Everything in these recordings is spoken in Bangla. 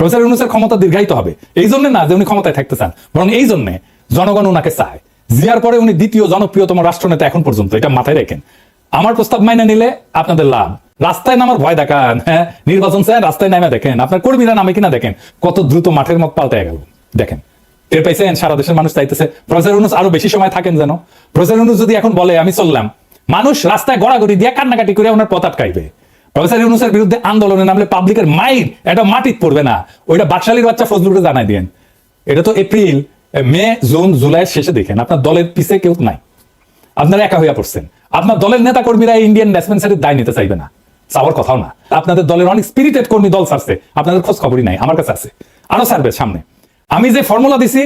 প্রফেসর ইউনুসের ক্ষমতা দীর্ঘায়িত হবে। এই জন্য না যে উনি ক্ষমতায় থাকতে চান, বরং এই জন্য জনগণ ওনাকে চায়। জিয়ার পরে উনি দ্বিতীয় জনপ্রিয়তম রাষ্ট্রনেতা এখন পর্যন্ত, এটা মাথায় রাখেন। আমার প্রস্তাব মাইনে নিলে আপনাদের লাভ। রাস্তায় নামার ভয় দেখান হ্যাঁ? নির্বাচন চায়, রাস্তায় নামে দেখেন। আপনার কর্মীরা নামে কিনা দেখেন। কত দ্রুত মাঠের মত পাল্টে গেল। দেখেন, টের পাইছেন? সারা দেশের মানুষ চাইতেছে প্রফেসর ইউনুস আরও বেশি সময় থাকেন যেন। প্রফেসর ইউনুস যদি এখন বলে, আমি চললাম। মানুষ রাস্তায় গড়াগড়ি দিয়ে কান্নাকাটি করে ওনার পথ আটকাইবে। প্রফেসর ইউনুসের বিরুদ্ধে আন্দোলনে নামলে পাবলিকের এটা মাটিত পড়বে না। ওইটা বাচ্চা জানাই এটা তো এপ্রিল, মে, জুন শেষে দেখেন, আপনার দলের পিছে কেউ নাই। আপনারা একা হইয়া পড়ছেন। আপনার দলের নেতা কর্মীরা ইন্ডিয়ান দায় নিতে চাইবে না। চাওয়ার কথাও না। আপনাদের দলের অনেক স্পিরিটেড কর্মী দল ছাড়ছে। আপনাদের খোঁজ খবরই নাই, আমার কাছে আছে। আরও ছাড়বে সামনে। আমি যে ফর্মুলা দিছি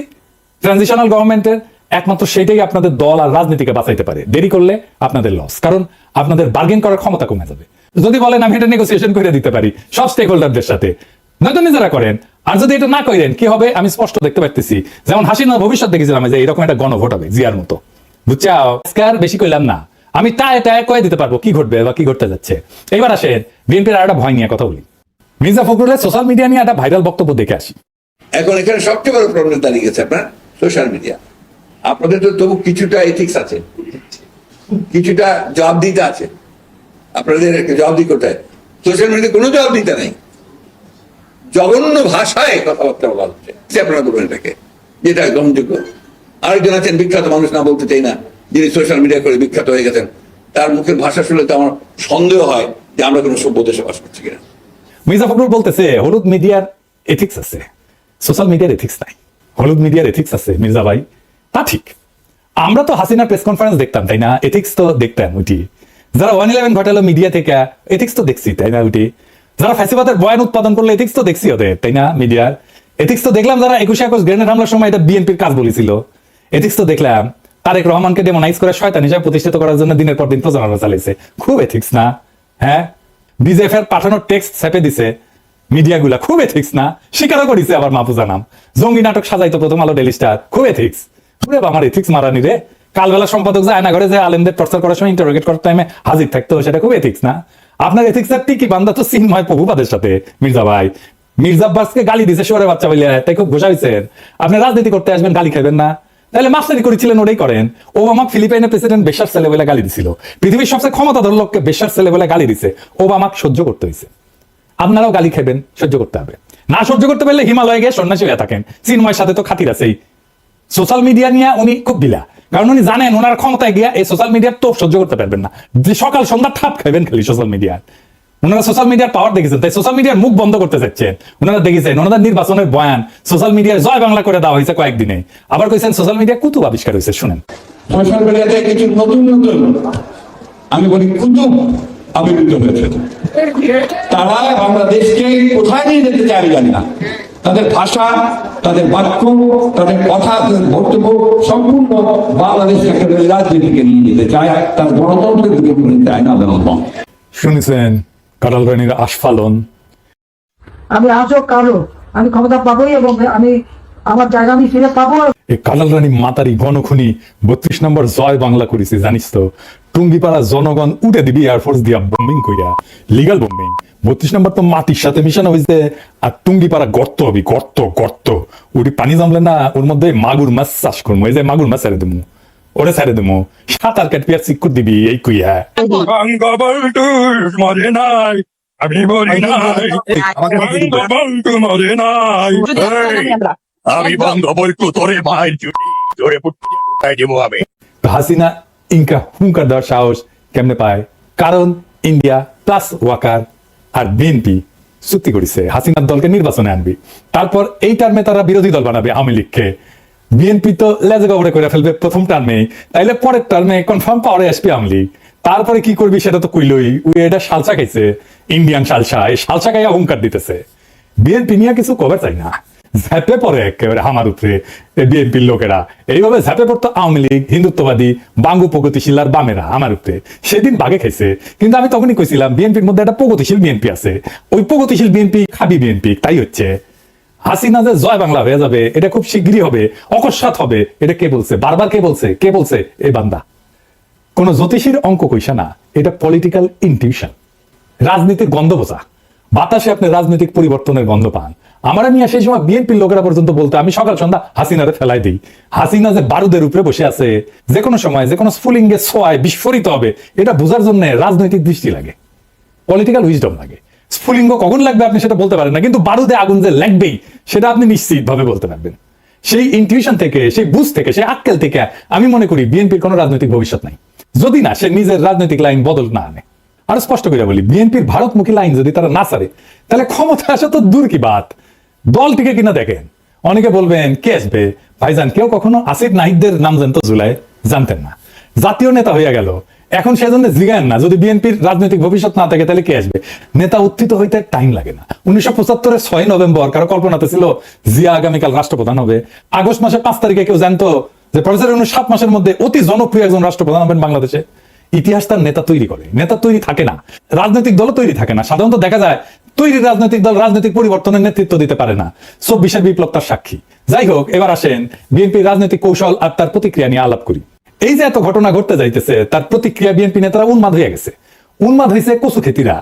ট্রানজিশনাল গভর্নমেন্টের একমাত্র সেটাই আপনাদের দল আর রাজনীতিকে বাঁচাইতে পারে। দেরি করলে আপনাদের লস কারণ আপনাদের বার্গেন করার ক্ষমতা কমে যাবে। যদি বলেন, আমি এটা নেগোসিয়েশন করে দিতে পারি, সব স্টেক হোল্ডারদের সাথে। নয়তো নিজেরা করেন। আর যদি এটা না করেন, কি হবে? আমি স্পষ্ট দেখতে পারতেছি। যেমন হাসিনা ভবিষ্যৎ দেখেছিলাম, যে এরকম একটা গণভোট হবে, জিয়ার মতো। বুঝছাও? আজকার বেশি কইলাম না। আমি টায় টায় কয়ে দিতে পারব কি ঘটবে বা কি ঘটতে যাচ্ছে। এবার আসেন, বিএনপির আর একটা ভয় নিয়ে কথা বলি। মির্জা ফখরুলের সোশ্যাল মিডিয়া নিয়ে একটা ভাইরাল বক্তব্য দেখে আসি। এখন এখানে সবচেয়ে বড় প্রবলেম দাঁড়িয়ে গেছে আপনার সোশ্যাল মিডিয়া আপনাদের তো তবু কিছুটা এথিক্স আছে। কিছুটা জবাব দিতে আছে। আপনাদের জবাব দিতে কোথায়? সোশ্যাল মিডিয়াতে কোনো জবাব দিতে নেই। জঘন্য ভাষায় কথাবার্তা বলা হচ্ছে। আপনারা বলবেন এটাকে। যেটা গ্রহণযোগ্য। আরেকজন আছেন, বিখ্যাত মানুষ, না বলতে চাই না, যিনি সোশ্যাল মিডিয়া করে বিখ্যাত হয়ে গেছেন। তার মুখের ভাষা শুনলে তো আমার সন্দেহ হয় যে আমরা কোনো সভ্য দেশে বাস করছি কিনা। মির্জা ফখরুল বলতেছে, হলুদ মিডিয়ার এথিক্স আছে। সোশ্যাল মিডিয়ার এথিক্স নাই। হলুদ মিডিয়ার এথিক্স আছে, মির্জা ভাই। তা ঠিক। আমরা তো হাসিনার প্রেস কনফারেন্স দেখতাম, তাই না? এথিক্স তো দেখতাম, ওইটি। যারা ওয়ান ইলেভেন ঘটালো মিডিয়া থেকে এথিক্স তো দেখছি, তাই না ওইটি যারা ফ্যাসিবাদের বয়ান উৎপাদন করল এথিক্স তো দেখছি ওদের, তাই না মিডিয়ার এথিক্স তো দেখলাম যারা একুশে আগস্ট গ্রেনেড হামলার সময় এটা বিএনপির কাজ বলেছিল। এথিক্স তো দেখলাম। তারেক রহমানকে ডেমোনাইজ করে শয়তান হিসাবে প্রতিষ্ঠিত করার জন্য দিনের পর দিন প্রচারণা চালিয়েছে খুব এথিক্স না হ্যাঁ? বিজেএফ এর পাঠানোর টেক্সট ছাপে দিছে মিডিয়াগুলা খুব এথিক্স না? স্বীকারও করিছে আবার মাহফুজা নাম। জঙ্গি নাটক সাজাইতো প্রথম আলো ডেলি স্টার, খুব এথিক্স পুরে আমার এথিক্স মারানি রে। কালবেলা সম্পাদক যায় না করে যে আলেমদের টর্চার করার সময় ইন্টারোগেট করার টাইমে হাজির থাকতো, সেটা খুব এথিক্স না? আপনার এথিক্স এর টিকি বান্ধা তো চিন্ময় প্রভুপাদের সাথে, মির্জা ভাই। মির্জা আব্বাসকে গালি দিছে শোরে বাচ্চা বলে তাই খুব ঘোষাইছেন আপনি রাজনীতি করতে আসবেন, গালি খাবেন না। তাহলে মাস্টারি করেছিলেন ওটাই করেন। ও আমার ফিলিপাইনের প্রেসিডেন্ট বেশার ছেলে বলে গালি দিছিল। পৃথিবীর সবচেয়ে ক্ষমতাধর লোককে বেশার ছেলে বলে গালি দিছে। ও আমাকে সহ্য করতে হয়েছে আপনারাও গালি খাবেন সহ্য করতে হবে। না সহ্য করতে পারলে হিমালয়ে গিয়ে সন্ন্যাসী হয়ে থাকেন। চিন্ময়ের সাথে তো খাতির আছেই। সোশ্যাল মিডিয়া নিয়ে উনি খুব বিলা কারণ উনি জানেন ওনার ক্ষমতায় গিয়া এই সোশ্যাল মিডিয়ার তো সহ্য করতে পারবেন না। যে সকাল সন্ধ্যা ঠাপ খাইবেন খালি সোশ্যাল মিডিয়ার ওনারা সোশ্যাল মিডিয়ার পাওয়ার দেখেছেন, তাই সোশ্যাল মিডিয়ার মুখ বন্ধ করতে চাচ্ছেন ওনারা দেখেছেন ওনাদের নির্বাচনের বয়ান সোশ্যাল মিডিয়ায় জয় বাংলা করে দেওয়া হয়েছে কয়েকদিনে। আবার কইছেন সোশ্যাল মিডিয়া কুতুব আবিষ্কার হয়েছে, শুনেন। সোশ্যাল মিডিয়াতে কিছু নতুন নতুন, আমি বলি কুতুব আবির্ভূত হয়েছে। তারা বাংলাদেশকে কোথায় নিয়ে যেতে চায় আমি জানি না। তাদের ভাষা তাদের বাক্য তাদের কথা তাদের বক্তব্য সম্পূর্ণ বাংলাদেশকে একটা রাজনীতিকে নিয়ে যেতে চায়। তার গণতন্ত্রের দিকে নিয়ে যেতে চায় না জনগণ শুনেছেন কাটাল রানীর আস্ফালন। আমি আজও কারও আমি ক্ষমতা পাবোই এবং আমি আমার জায়গা আমি ফিরে পাবো। এই কালাল রানী মাতারি গণখুনি বত্রিশ নম্বর জয় বাংলা করেছে জানিস তো? টুঙ্গিপাড়া জনগণ উঠে দিবি এয়ারফোর্স দিয়া বোম্বিং কইরা। লিগাল বোম্বিং বত্রিশ নম্বর তো মাটির সাথে মিশানো হয়েছে আর টুঙ্গিপাড়া গর্ত হবি গর্ত গর্ত। ওটি পানি জমলে না ওর মধ্যে মাগুর মাছ চাষ করব এই যে মাগুর মাছ ছেড়ে দেবো ওরে ছেড়ে দেবো সাঁতার কাটবি আর চিকুর দিবি এই কুইয়া। বঙ্গবন্ধুর মরে নাই আমি মরি নাই। মরে নাই। এই, আমি বঙ্গবন্ধু তোরে ভাই জুটি তোরে পুটি উঠাই দিব আমি। হাসিনা ইনকা হুঙ্কার দেওয়ার সাহস কেমনে পায় কারণ ইন্ডিয়া প্লাস ওয়াকার আর বিএনপি চুক্তি করেছে। হাসিনার দলকে নির্বাচনে আনবি। তারপর এই টার্মে তারা বিরোধী দল বানাবে আওয়ামী লীগকে। বিএনপি তো লেজে গবরে করে ফেলবে প্রথম টার্মে তাইলে পরের টার্মে কনফার্ম পাওয়ারে আসবে আওয়ামী লীগ। তারপরে কি করবি সেটা তো কইলই, উই এটা সালসা খাইছে। ইন্ডিয়ান সালসা এই সালসা খাইয়া হুঙ্কার দিতেছে। বিএনপি নিয়ে কিছু কবে চাই না? ঝাঁপে পড়ে একেবারে আমার উপরে বিএনপির লোকেরা। এইভাবে ঝাঁপে পড়তো আওয়ামী লীগ, হিন্দুত্ববাদী, বাঙ্গু প্রগতিশীল আর বামেরা আমার উপরে। সেদিন বাগে খাইছে। কিন্তু আমি তখনই কইছিলাম, বিএনপির মধ্যে একটা প্রগতিশীল বিএনপি আছে। ওই প্রগতিশীল বিএনপি খাবি বিএনপি, তাই হচ্ছে। হাসিনা যে জয় বাংলা হয়ে যাবে, এটা খুব শীঘ্রই হবে, অকস্মাৎ হবে, এটা কে বলছে? বারবার কে বলছে? কে বলছে? এই বান্দা। কোন জ্যোতিষীর অঙ্ক কইসা না, এটা পলিটিক্যাল ইনটিউশন রাজনীতির গন্ধ বোঝা। বাতাসে আপনি রাজনৈতিক পরিবর্তনের গন্ধ পান। আমার নিয়ে সেই সময় বিএনপির লোকেরা পর্যন্ত বলতো, আমি সকাল সন্ধ্যা হাসিনারে ফেলাই দিই। হাসিনা যে বারুদের উপরে বসে আছে, যে কোনো সময়, যে কোনো স্ফুলিঙ্গে ছোঁয়ায় বিস্ফোরিত হবে, এটা বোঝার জন্য রাজনৈতিক দৃষ্টি লাগে পলিটিক্যাল উইজডম লাগে। স্ফুলিঙ্গ কখন লাগবে আপনি সেটা বলতে পারেন না, কিন্তু বারুদে আগুন যে লাগবেই, সেটা আপনি নিশ্চিত ভাবে বলতে পারবেন। সেই ইনটিউশন থেকে, সেই বুঝ থেকে, সেই আক্কেল থেকে আমি মনে করি বিএনপির কোনো রাজনৈতিক ভবিষ্যৎ নাই। যদি না, সে নিজের রাজনৈতিক লাইন বদল না আনে। আরও স্পষ্ট করে বলি, বিএনপির ভারতমুখী লাইন যদি তারা না সারে তাহলে ক্ষমতা আসা তো দূর কি বাত। দলটিকে কিনা দেখেন। অনেকে বলবেন, কে আসবে? ভাইজান, কেউ কখনো আসিফ নাহিদদের নাম জানতো জুলাই? জানতেন না। জাতীয় নেতা হইয়া গেল। এখন সেজন্য জিগান না। যদি বিএনপির রাজনৈতিক ভবিষ্যৎ না থাকে, তাহলে কে আসবে? নেতা উত্থিত হইতে টাইম লাগে না। উনিশশো পঁচাত্তরের ছয় নভেম্বর, কারও কল্পনাতে ছিল জিয়া আগামীকাল রাষ্ট্রপ্রধান হবে। আগস্ট মাসের পাঁচ তারিখে কেউ জানতো যে প্রফেসর ইউনূস সাত মাসের মধ্যে অতি জনপ্রিয় একজন রাষ্ট্রপ্রধান হবেন বাংলাদেশে। ইতিহাস তার নেতা তৈরি করে। নেতা তৈরি থাকে না। রাজনৈতিক দলও তৈরি থাকে না। সাধারণত দেখা যায় তৈরি রাজনৈতিক দল রাজনৈতিক পরিবর্তনের নেতৃত্ব দিতে পারে না। চব্বিশের বিপ্লব তার সাক্ষী। যাই হোক, এবার আসেন বিএনপির রাজনৈতিক কৌশল আর তার প্রতিক্রিয়া নিয়ে আলাপ করি। এই যে এত ঘটনা ঘটতে যাইতেছে, তার প্রতিক্রিয়া বিএনপি নেতারা উন্মাদ হয়ে গেছে। উন্মাদ হয়েছে কচু খেতিরা।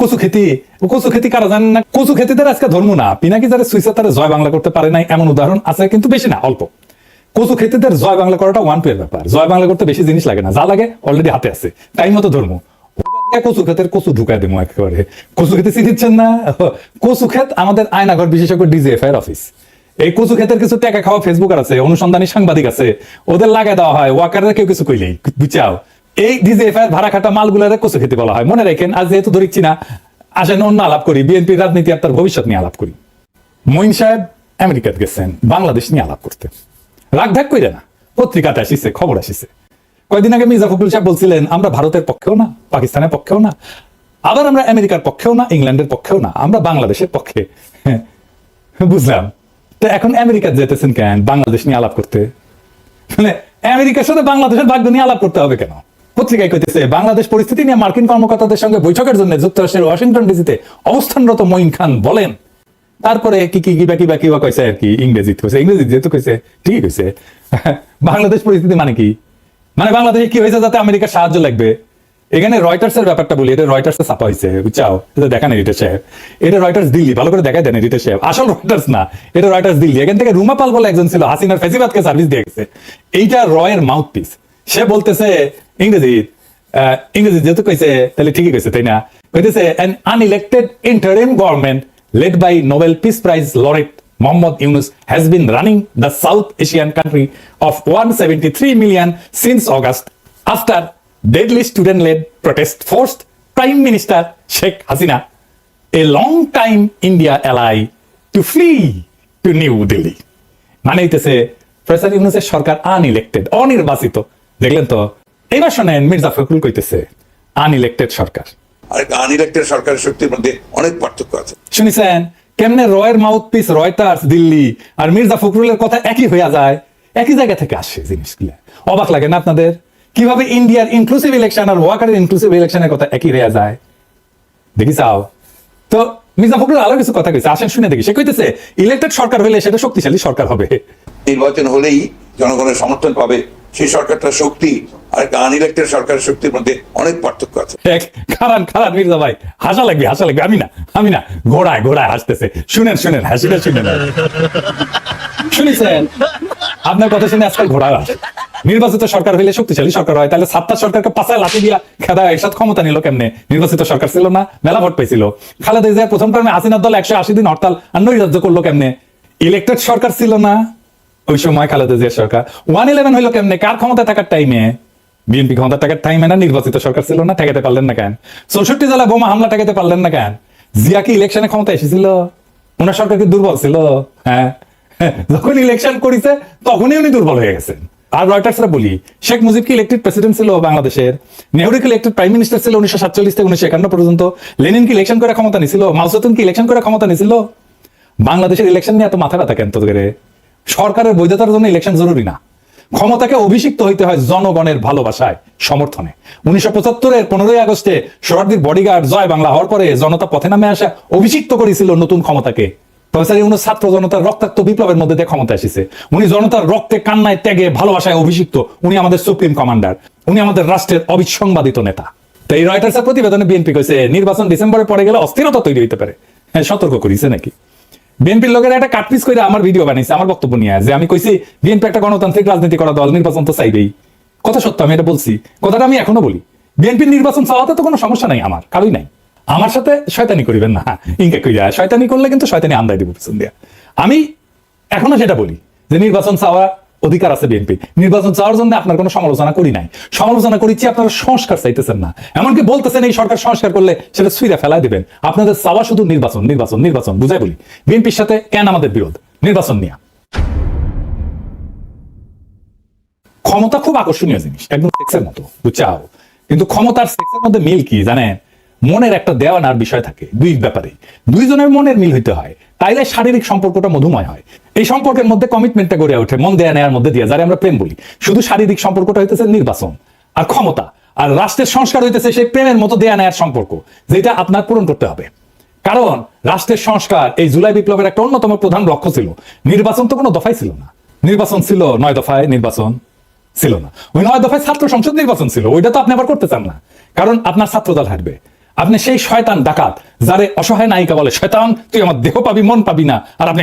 কচু খেতি কচু খেতি কারা জানেন না? কচু খেতিদের আজকে ধর্ম না। পিনাকি যারা সুইসে তারা জয় বাংলা করতে পারে নাই, এমন উদাহরণ আছে কিন্তু বেশি না, অল্প। কচু খেতেদের জয় বাংলা করাটা ওয়ান পের ব্যাপার। জয় বাংলা করতে বেশি জিনিস লাগে না, যা লাগে অলরেডি হাতে আছে। তাই মতো ধর্ম। কচু ক্ষেতের কচু ঢুকায় দেবো একেবারে। কচু খেতে চিনিচ্ছেন না, কচু আমাদের আয়নাঘর বিশেষজ্ঞ এর অফিস। এই কচু কিছু খাওয়া আছে, অনুসন্ধানী সাংবাদিক আছে, ওদের লাগাই দেওয়া হয় কেউ কিছু কইলেই, বুঝাও। এই এর ভাড়া খাটা কচু খেতে বলা হয়। মনে আজ যেহেতু ধরিচ্ছি না, আসেন অন্য আলাপ করি বিএনপির রাজনীতি আর তার ভবিষ্যৎ নিয়ে আলাপ করি। মঈন সাহেব আমেরিকাতে গেছেন, বাংলাদেশ নিয়ে আলাপ করতে। রাগ ঢাক কইরে না, পত্রিকাতে আসিছে, খবর আসিছে। কয়দিন আগে মির্জা ফখরুল সাহেব বলছিলেন, আমরা ভারতের পক্ষেও না, পাকিস্তানের পক্ষেও না, আবার আমরা আমেরিকার পক্ষেও না, ইংল্যান্ডের পক্ষেও না, আমরা বাংলাদেশের পক্ষে। বুঝলাম। তো এখন আমেরিকা যেতেছেন কেন? বাংলাদেশ নিয়ে আলাপ করতে। মানে আমেরিকার সাথে বাংলাদেশের ভাগ্য নিয়ে আলাপ করতে হবে কেন? পত্রিকায় কইতেছে, বাংলাদেশ পরিস্থিতি নিয়ে মার্কিন কর্মকর্তাদের সঙ্গে বৈঠকের জন্য যুক্তরাষ্ট্রের ওয়াশিংটন ডিসিতে অবস্থানরত মঈন খান বলেন। তারপরে কি কি কিবা কিবা কিবা কইছে আর কি ইংরেজি কইছে ইংরেজি যেহেতু কইছে, ঠিকই কইছে। বাংলাদেশ পরিস্থিতি মানে কি? মানে বাংলাদেশে কি হয়েছে যাতে আমেরিকার সাহায্য লাগবে? এখানে রয়টার্স এর ব্যাপারটা বলি, এটা রয়টার্স ছাপা হয়েছে, বুঝছাও? এটা দেখান এডিটর সাহেব এটা রয়টার্স দিল্লি, ভালো করে দেখাই দেন এডিটর সাহেব আসল রয়টার্স না, এটা রয়টার্স দিল্লি। এখান থেকে রুমা পাল বলে একজন ছিল, হাসিনার ফেসিবাদকে সার্ভিস দিয়ে গেছে। এইটা রয়ের মাউথ পিস সে বলতেছে, ইংরেজি ইংরেজি যেহেতু কইছে, তাহলে ঠিকই কইছে, তাই না? কইতেছে, an unelected interim government led by Nobel Peace Prize laureate Mohammad Yunus has been running the South Asian country of 173 million since August after deadly student-led protest forced Prime Minister Sheikh Hasina, a long-time India ally, to flee to New Delhi. মানে হইতেছে প্রফেসর ইউনুসের সরকার আনইলেক্টেড অনির্বাচিত দেখলেন তো এবার শোনেন মির্জা ফখরুল কইতেছে আনইলেক্টেড সরকার আর আনইলেক্টেড সরকারের শক্তির মধ্যে অনেক পার্থক্য আছে শুনেছেন কেমনে রয়ের মাউথ পিস রয়টার্স দিল্লি আর মির্জা ফখরুলের কথা একই হইয়া যায়, একই জায়গা থেকে আসে জিনিসগুলো। অবাক লাগে না আপনাদের? কীভাবে ইন্ডিয়ার ইনক্লুসিভ ইলেকশন আর ওয়াকারের ইনক্লুসিভ ইলেকশনের কথা একই হইয়া যায়? দেখি চাও। তো মির্জা ফখরুল আরও কিছু কথা কইছে, আসেন শুনে দেখি। সে কইতেছে ইলেক্টেড সরকার হইলে সেটা শক্তিশালী সরকার হবে। নির্বাচন হলেই জনগণের সমর্থন পাবে। সেই সরকারটার শক্তি আর আনইলেক্টেড সরকারের শক্তির মধ্যে অনেক পার্থক্য আছে। খারান খারান, মির্জা ভাই, হাসা লাগবে হাসা লাগবে। আমি না আমি না। ঘোড়ায় ঘোড়ায় হাসতেছে। শুনেন শুনেন, হাসিটা শুনেন। শুনেছেন? আপনার কথা শুনে আজকাল ঘোড়া আসে নির্বাচিত সরকার হইলে শক্তিশালী সরকার হয়। তাহলে সাতটা সরকারকে পাশায় লাঠি দিয়া খেদা একসাথে ক্ষমতা নিল কেমনে? নির্বাচিত সরকার ছিল না, মেলা ভোট পেয়েছিল খালেদা জিয়া প্রথম টাইমে হাসিনার দল একশো আশি দিন হরতাল আর নৈরাজ্য করল কেমনে? ইলেক্টেড সরকার ছিল না। ওই সময় খালেদা জিয়ার সরকার। ওয়ান ইলেভেন হইল কেমনে? কার ক্ষমতা থাকার টাইমে বিএনপি ক্ষমতা টাকার টাইমে না নির্বাচিত সরকার ছিল না? ঠেকাতে পারলেন না কেন? চৌষট্টি জেলা বোমা হামলা ঠেকাতে পারলেন না কেন? জিয়া কি ইলেকশনে ক্ষমতা এসেছিল? ওনার সরকার কি দুর্বল ছিল? হ্যাঁ? যখন ইলেকশন করেছে, তখনই উনি দুর্বল হয়ে গেছেন। আর রয়টার্সরা বলি, শেখ মুজিব কি ইলেকটেড প্রেসিডেন্ট ছিল বাংলাদেশের? নেহরু কি ইলেকটেড প্রাইম মিনিস্টার ছিল উনিশশো সাতচল্লিশ থেকে উনিশশো একান্ন পর্যন্ত? লেনিন কি ইলেকশন করে ক্ষমতা নিছিল? মাউসেতুন কি ইলেকশন করে ক্ষমতা নিছিল? বাংলাদেশের ইলেকশন নিয়ে এত মাথা ব্যথা কেন তোদের? সরকারের বৈধতার জন্য ইলেকশন জরুরি না। ক্ষমতাকে অভিষিক্ত হইতে হয় জনগণের ভালোবাসায়, সমর্থনে। উনিশশো পঁচাত্তরের পনেরোই আগস্টে সোহরার্দির বডিগার্ড জয় বাংলা হওয়ার পরে জনতা পথে নামে আসা অভিষিক্ত করেছিল নতুন ক্ষমতাকে। প্রফেসর ইউনুস ছাত্র জনতার রক্তাক্ত বিপ্লবের মধ্যে দিয়ে ক্ষমতা এসেছে। উনি জনতার রক্তে, কান্নায়, ত্যাগে, ভালোবাসায় অভিষিক্ত। উনি আমাদের সুপ্রিম কমান্ডার। উনি আমাদের রাষ্ট্রের অবিসংবাদিত নেতা। তো এই রয়টার্সের প্রতিবেদনে বিএনপি কইছে, নির্বাচন ডিসেম্বরে পরে গেলে অস্থিরতা তৈরি হইতে পারে। হ্যাঁ সতর্ক করিছে নাকি? বিএনপির লোকের একটা কাটপিস করে আমার ভিডিও বানাইছে, আমার বক্তব্য নিয়ে যে আমি কইছি, বিএনপি একটা গণতান্ত্রিক রাজনীতি করা দল, নির্বাচন তো চাইবেই। কথা সত্য, আমি এটা বলছি। কথাটা আমি এখনও বলি। বিএনপির নির্বাচন চাওয়াতে তো কোনো সমস্যা নাই আমার, কারোই নাই। আমার সাথে শয়তানি করিবেন না, ইনকে কইরা। শয়তানি করলে কিন্তু শয়তানি আন্দায় দিব পিছন দিয়া। আমি এখনও সেটা বলি, যে নির্বাচন চাওয়া অধিকার আছে বিএনপি। নির্বাচন চাওয়ার জন্য আপনার কোনো সমালোচনা করি নাই। সমালোচনা করেছি আপনারা সংস্কার চাইতেছেন না। এমনকি বলতেছেন এই সরকার সংস্কার করলে সেটা সুইরা ফেলাই দিবেন। আপনাদের চাওয়া শুধু নির্বাচন নির্বাচন নির্বাচন, বুঝাই বলি। বিএনপির সাথে কেন আমাদের বিরোধ? নির্বাচন নিয়ে। ক্ষমতা খুব আকর্ষণীয় জিনিস, একদম সেক্সের মতো, বুঝছাও? কিন্তু ক্ষমতার সেক্সের মধ্যে মিল কি, জানেন? মনের একটা দেওয়ানার বিষয় থাকে, দুই ব্যাপারে। দুইজনের মনের মিল হইতে হয়, তাইলে শারীরিক সম্পর্কটা মধুময় হয়। এই সম্পর্কের মধ্যে কমিটমেন্টটা গড়ে ওঠে, মন দেয়া নেয়ার মধ্যে দিয়ে, যারা আমরা প্রেম বলি। শুধু শারীরিক সম্পর্কটা হইতেছে নির্বাচন আর ক্ষমতা, আর রাষ্ট্রের সংস্কার হইতেছে সেই প্রেমের মতো দেয়া নেয়ার সম্পর্ক, যেটা আপনার পূরণ করতে হবে। কারণ রাষ্ট্রের সংস্কার এই জুলাই বিপ্লবের একটা অন্যতম প্রধান লক্ষ্য ছিল। নির্বাচন তো কোনো দফাই ছিল না। নির্বাচন ছিল নয় দফায় নির্বাচন ছিল না। ওই নয় দফায় ছাত্র সংসদ নির্বাচন ছিল, ওইটা তো আপনি আবার করতে চান না। কারণ আপনার ছাত্র দল হাঁটবে আপনি সেই শয়তান ডাকাত, যারে অসহায় নায়িকা বলে, শয়তান, তুই আমার দেহ পাবি, মন পাবি না। আর আপনি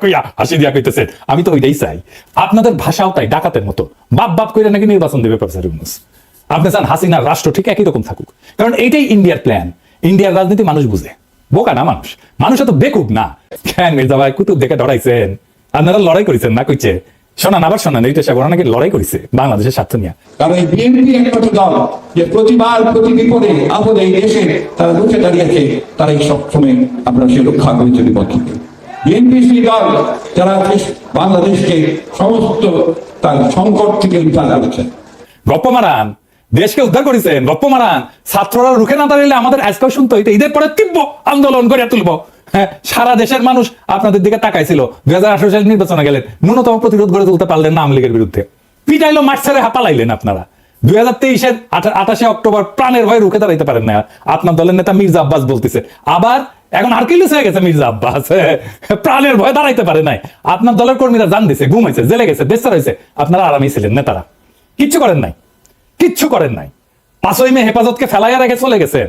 কইয়া হাসি দিয়া কইতেছেন। আমি তো ওইটাই চাই। আপনাদের ভাষাও তাই, ডাকাতের মতো। বাপ বাপ কইরা নাকি নির্বাচন দেবে প্রফেসর ইউনুস। আপনি চান হাসিনার রাষ্ট্র ঠিক একই রকম থাকুক। কারণ এইটাই ইন্ডিয়ার প্ল্যান ইন্ডিয়ার রাজনীতি মানুষ বুঝে। বোকা না মানুষ। মানুষ এত বেকুব না। কেন মির্জা ভাই কুতুব দেখে ডরাইছেন? আপনারা লড়াই করেছেন না কইছে? শোনান আবার শোনান এইটা সাগর নাকি লড়াই করেছে বাংলাদেশের স্বার্থ নিয়ে। কারণ এই বিএনপি একমাত্র দল যে প্রতিবার প্রতি বিপদে আপদে এই দেশে তারা রুখে দাঁড়িয়েছে তারাই সবসময় আমরা সে রক্ষা করে চলি পক্ষে বিএনপি সেই দল যারা বাংলাদেশকে সমস্ত তার সংকট থেকে উদ্ধার করেছে। গপ্প মারান দেশকে উদ্ধার করেছেন গপ্প মারান ছাত্ররা রুখে না দাঁড়িয়ে আমাদের আজকাল শুনতে হইতে ঈদের পরে তীব্র আন্দোলন করে তুলবো। হ্যাঁ সারা দেশের মানুষ আপনাদের দিকে তাকাইছিল। দুই হাজার আঠারো সালে নির্বাচনে গেলেন, ন্যূনতম প্রতিরোধ গড়ে তুলতে পারলেন না আওয়ামী লীগের বিরুদ্ধে। পিটাইলো মাঠ ছেড়ে হাঁপালাইলেন আপনারা। দুই হাজার তেইশের আঠাশে অক্টোবর প্রাণের ভয়ে রুখে দাঁড়াইতে পারেন না। আপনার দলের নেতা মির্জা আব্বাস বলতেছে। আবার এখন আর্কিলিস হয়ে গেছে মির্জা আব্বাস। প্রাণের ভয়ে দাঁড়াইতে পারে নাই। আপনার দলের কর্মীরা জান দিছে ঘুমাইছে জেলে গেছে বেচার হয়েছে আপনারা আরামই ছিলেন নেতারা। কিচ্ছু করেন নাই। কিচ্ছু করেন নাই। পাঁচই মে হেফাজতকে ফেলাইয়া রেখে চলে গেছেন।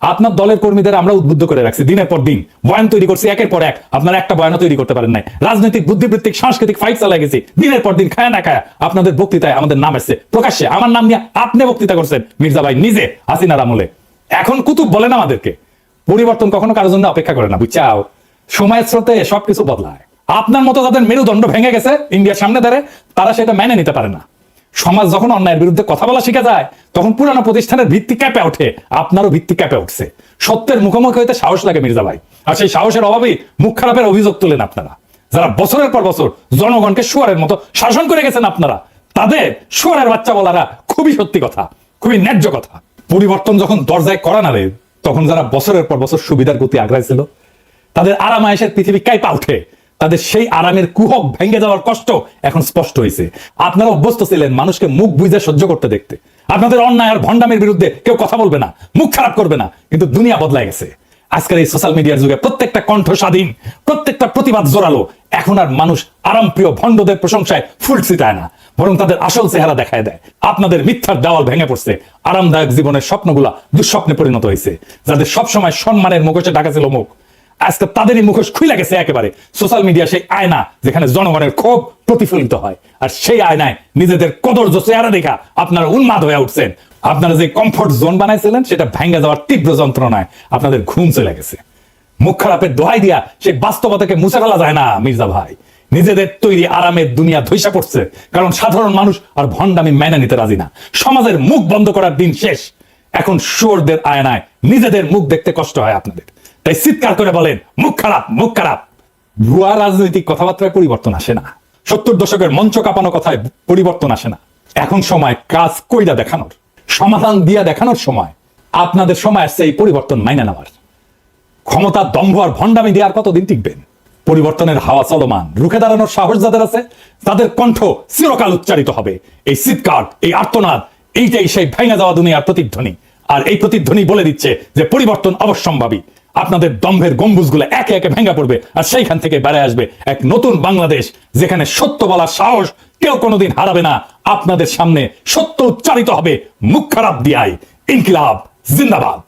আপনার দলের কর্মীদের আমরা উদ্বুদ্ধ করে রাখছি দিনের পর দিন। বয়ান তৈরি করছি, একের পর এক। আপনারা একটা বয়ানও তৈরি করতে পারেন নাই। রাজনৈতিক, বুদ্ধিবৃত্তিক, সাংস্কৃতিক ফাইট চালাই গেছি। দিনের পর দিন খায়া না খায়া আপনাদের বক্তৃতায় আমাদের নাম এসছে প্রকাশ্যে আমার নাম নিয়ে আপনি বক্তৃতা করছেন মির্জা ভাই নিজে, হাসিনার আমলে। এখন কুতুব বলেন আমাদেরকে। পরিবর্তন কখনো কারোর জন্য অপেক্ষা করে না, বুঝছাও? সময়ের স্রোতে সবকিছু বদলায়। আপনার মতো তাদের মেরুদণ্ড ভেঙে গেছে ইন্ডিয়ার সামনে দাঁড়ে তারা সেটা মেনে নিতে পারে না। সমাজ যখন অন্যায়ের বিরুদ্ধে কথা বলা শিখে যায়, তখন পুরানো প্রতিষ্ঠানের ভিত্তি ক্যাপে ওঠে, আপনারও ভিত্তি ক্যাপে উঠছে। সত্যের মুখোমুখি হইতে সাহস লাগে মির্জা ভাই। আর সেই সাহসের অভাবেই মুখ খারাপের অভিযোগ তোলেন আপনারা। যারা বছরের পর বছর জনগণকে শুয়ারের মতো শাসন করে গেছেন আপনারা, তাদের শুয়ারের বাচ্চা বলারা খুবই সত্যি কথা, খুবই ন্যায্য কথা। পরিবর্তন যখন দরজায় করা নাড়ে তখন যারা বছরের পর বছর সুবিধার প্রতি আগ্রহী ছিল তাদের আরামায়েশের পৃথিবী কাইপা উঠে। তাদের সেই আরামের কুহক ভেঙে যাওয়ার কষ্ট এখন স্পষ্ট হয়েছে। আপনারা অভ্যস্ত ছিলেন মানুষকে মুখ বুঝে সহ্য করতে দেখতে। আপনাদের অন্যায় আর ভণ্ডামের বিরুদ্ধে কেউ কথা বলবে না, মুখ খারাপ করবে না, কিন্তু দুনিয়া বদলায় গেছে। আজকের এই সোশ্যাল মিডিয়ার যুগে প্রত্যেকটা কণ্ঠ স্বাধীন, প্রত্যেকটা প্রতিবাদ জোরালো। এখন আর মানুষ আরামপ্রিয় ভণ্ডদের প্রশংসায় ফুল ছিটায় না, বরং তাদের আসল চেহারা দেখায় দেয়। আপনাদের মিথ্যার দেওয়াল ভেঙে পড়ছে। আরামদায়ক জীবনের স্বপ্নগুলা দুঃস্বপ্নে পরিণত হয়েছে। যাদের সবসময় সম্মানের মুখোশে ঢাকা ছিল মুখ আজকে তাদেরই মুখোশ খুলে গেছে একেবারে। সোশ্যাল মিডিয়া সেই আয়না যেখানে জনগণের ক্ষোভ প্রতিফলিত হয়। আর সেই আয়নায় নিজেদের কদর্য চেহারা দেখা আপনারা উন্মাদ হয়ে উঠছেন। আপনারা যে কমফোর্ট জোন বানাইছিলেন, সেটা ভেঙে যাওয়ার তীব্র যন্ত্রণায় আপনাদের ঘুম চলে গেছে। মুখ খারাপের দোহাই দিয়া সেই বাস্তবতাকে মুছে ফেলা যায় না, মির্জা ভাই। নিজেদের তৈরি আরামের দুনিয়া ধৈসা পড়ছে, কারণ সাধারণ মানুষ আর ভণ্ডামি মেনে নিতে রাজি না। সমাজের মুখ বন্ধ করার দিন শেষ। এখন সুরদের আয়নায় নিজেদের মুখ দেখতে কষ্ট হয় আপনাদের। তাই চিৎকার করে বলেন, মুখ খারাপ মুখ খারাপ। ভুয়া রাজনৈতিক কথাবার্তায় পরিবর্তন আসে না। সত্তর দশকের মঞ্চ কাঁপানো কথায় পরিবর্তন আসে না। এখন সময় কাজ কইরা দেখানোর, সমাধান দিয়া দেখানোর সময়। আপনাদের সময় আসছে এই পরিবর্তন মাইনা নেওয়ার। ক্ষমতা দম্ভ আর ভণ্ডামি দিয়ে আর কতদিন টিকবেন? পরিবর্তনের হাওয়া চলমান, রুখে দাঁড়ানোর সাহস যাদের আছে, তাদের কণ্ঠ চিরকাল উচ্চারিত হবে। এই চিৎকার, এই আর্তনাদ, এইটাই সেই ভেঙে যাওয়া দুনিয়ার প্রতিধ্বনি। আর এই প্রতিধ্বনি বলে দিচ্ছে যে পরিবর্তন অবশ্যম্ভাবী। আপনাদের দম্ভের গম্বুজগুলো একে একে ভেঙে পড়বে আর সেইখান থেকে বেড়ে আসবে এক নতুন বাংলাদেশ যেখানে সত্য বলার সাহস কেউ কোনোদিন হারাবে না। আপনাদের সামনে সত্য উচ্চারিত হবে মুখ খারাপ দিয়াই ইনকিলাব, জিন্দাবাদ।